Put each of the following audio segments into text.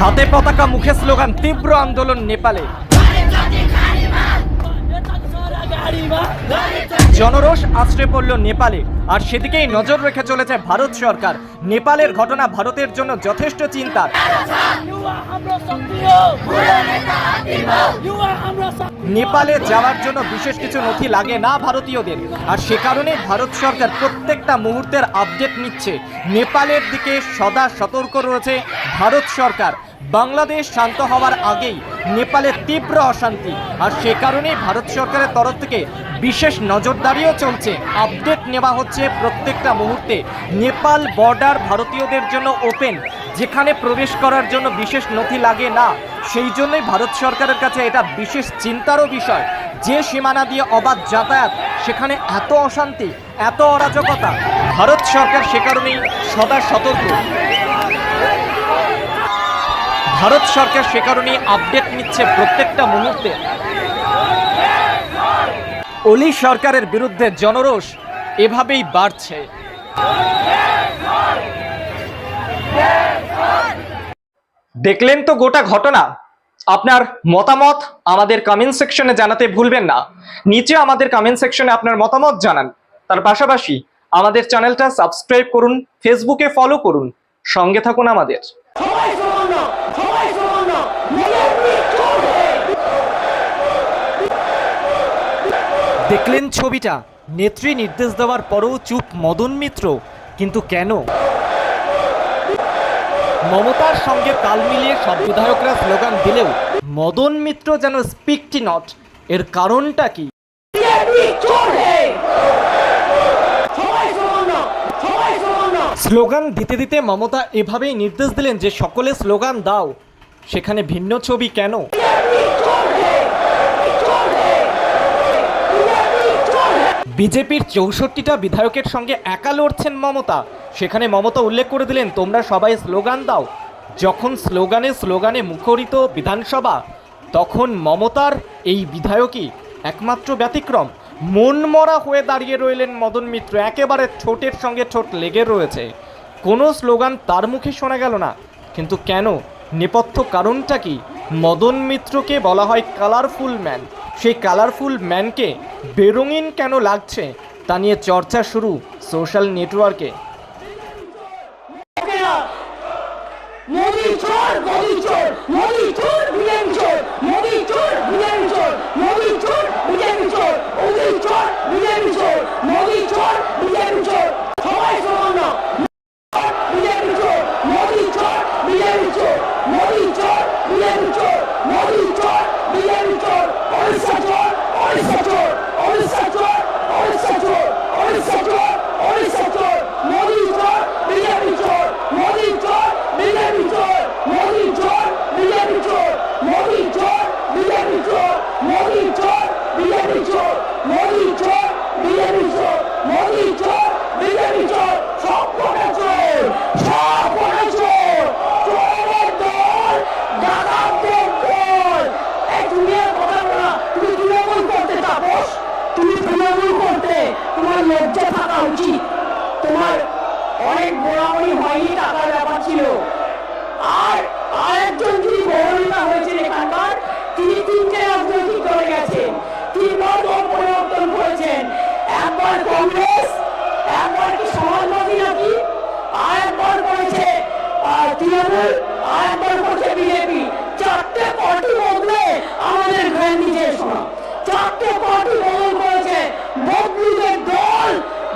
হাতে পতাকা মুখে স্লোগান তীব্র আন্দোলন নেপালে। জনরোষ আশ্রয় পড়ল নেপালে। আর সেদিকেই নজর রেখে চলেছে ভারত সরকার। নেপালের ঘটনা ভারতের জন্য যথেষ্ট চিন্তার নেপালে যাওয়ার জন্য বিশেষ কিছু নথি লাগে না ভারতীয়দের। আর সে কারণে ভারত সরকার প্রত্যেকটা মুহূর্তের আপডেট নিচ্ছে। নেপালের দিকে সদা সতর্ক রয়েছে ভারত সরকার। বাংলাদেশ শান্ত হওয়ার আগেই নেপালের তীব্র অশান্তি। আর সে কারণেই ভারত সরকারের তরফ থেকে বিশেষ নজরদারিও চলছে। আপডেট নেওয়া হচ্ছে প্রত্যেকটা মুহূর্তে। নেপাল বর্ডার ভারতীয়দের জন্য ওপেন, যেখানে প্রবেশ করার জন্য বিশেষ নথি লাগে না। সেই জন্যই ভারত সরকারের কাছে এটা বিশেষ চিন্তারও বিষয়। যে সীমানা দিয়ে অবাধ যাতায়াত, সেখানে এত অশান্তি, এত অরাজকতা। ভারত সরকার সে কারণেই সদা সতর্ক। ভারত সরকার সে কারণেই আপডেট নিচ্ছে প্রত্যেকটা মুহূর্তে। অলি সরকারের বিরুদ্ধে জনরোষ এভাবেই বাড়ছে। দেখলেন তো গোটা ঘটনা? আপনার মতামত আমাদের কমেন্ট সেকশনে জানাতে ভুলবেন না। নিচে আমাদের কমেন্ট সেকশনে আপনার মতামত জানান। তার পাশাপাশি আমাদের চ্যানেলটা সাবস্ক্রাইব করুন ফেসবুকে ফলো করুন। সঙ্গে থাকুন আমাদের। দেখলেন ছবিটা? নেত্রী নির্দেশ দেওয়ার পরও চুপ মদন মিত্র। কিন্তু কেন? মমতার সঙ্গে তাল মিলিয়ে সব বিধায়করা স্লোগান দিলেও মদন মিত্র যেন স্পিকটি নট। এর কারণটা কি? স্লোগান দিতে দিতে মমতা এভাবেই নির্দেশ দিলেন যে সকলে স্লোগান দাও। সেখানে ভিন্ন ছবি কেন? বিজেপির চৌষট্টিটা বিধায়কের সঙ্গে একা লড়ছেন মমতা। সেখানে মমতা উল্লেখ করে দিলেন, তোমরা সবাই স্লোগান দাও। যখন স্লোগানে স্লোগানে মুখরিত বিধানসভা, তখন মমতার এই বিধায়কই একমাত্র ব্যতিক্রম। মনমরা হয়ে দাঁড়িয়ে রইলেন মদন মিত্র। একেবারে ঠোঁটের সঙ্গে ঠোঁট লেগে রয়েছে। কোনো স্লোগান তার মুখে শোনা গেল না। কিন্তু কেন? নেপথ্য কারণটা কি? মদন মিত্রকে বলা হয় কালারফুল ম্যান সেই কালারফুল ম্যানকে বেরঙিন কেন লাগছে? তা নিয়ে চর্চা শুরু সোশ্যাল নেটওয়ার্কে চোর বিজেপি চোর মোদি চোর বিজেপি চোর মোদি চোর বিজেপি চোর মোদি চোর বিজেপি চোর মোদি চোর বিজেপি চোর সবাই সমান না বিজেপি চোর মোদি চোর বিজেপি চোর মোদি চোর বিজেপি চোর মোদি চোর বিজেপি চোর ওড়িশা চোর ওড়িশা চোর ওড়িশা চোর ওড়িশা চোর ওড়িশা চোর ওড়িশা চোর মোদি চোর বিজেপি চোর মোদি চোর বিজেপি চোর মোদি চোর বিজেপি চোর মোদি চোর বিজেপি চোর মোদি চোর বিজেপি চোর, মোদি চোর বিজেপি চোর, মোদি চোর বিজেপি চোর সব কটা চোর সব কটা চোর, চোরের দল ডাকাতদের দল। এই তুমি আর কথা বলা তুমি তৃণমূল করতে তাপস তুমি তৃণমূল করতে, তোমার লজ্জা থাকা উচিত। তোমার অনেক গোড়ামড়ি হয়নি টাকার ব্যাপার ছিল। আর আরেকজন যিনি বড় হয়েছেন এখানকার, তিনি তিনটে রাজনৈতিক দলে গেছেন। তিনবার দল পরিবর্তন করেছেন। একবার কংগ্রেস, একবার কি সমাজবাদী নাকি? আর একবার করেছে তৃণমূল আর করেছে বিজেপি। চারটে পার্টি বদলে আমাদের গান্ধীজি শোনা চারটে পার্টি বদল করেছে বদলুদের দল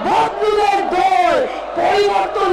বদলুদের দল। পরিবর্তন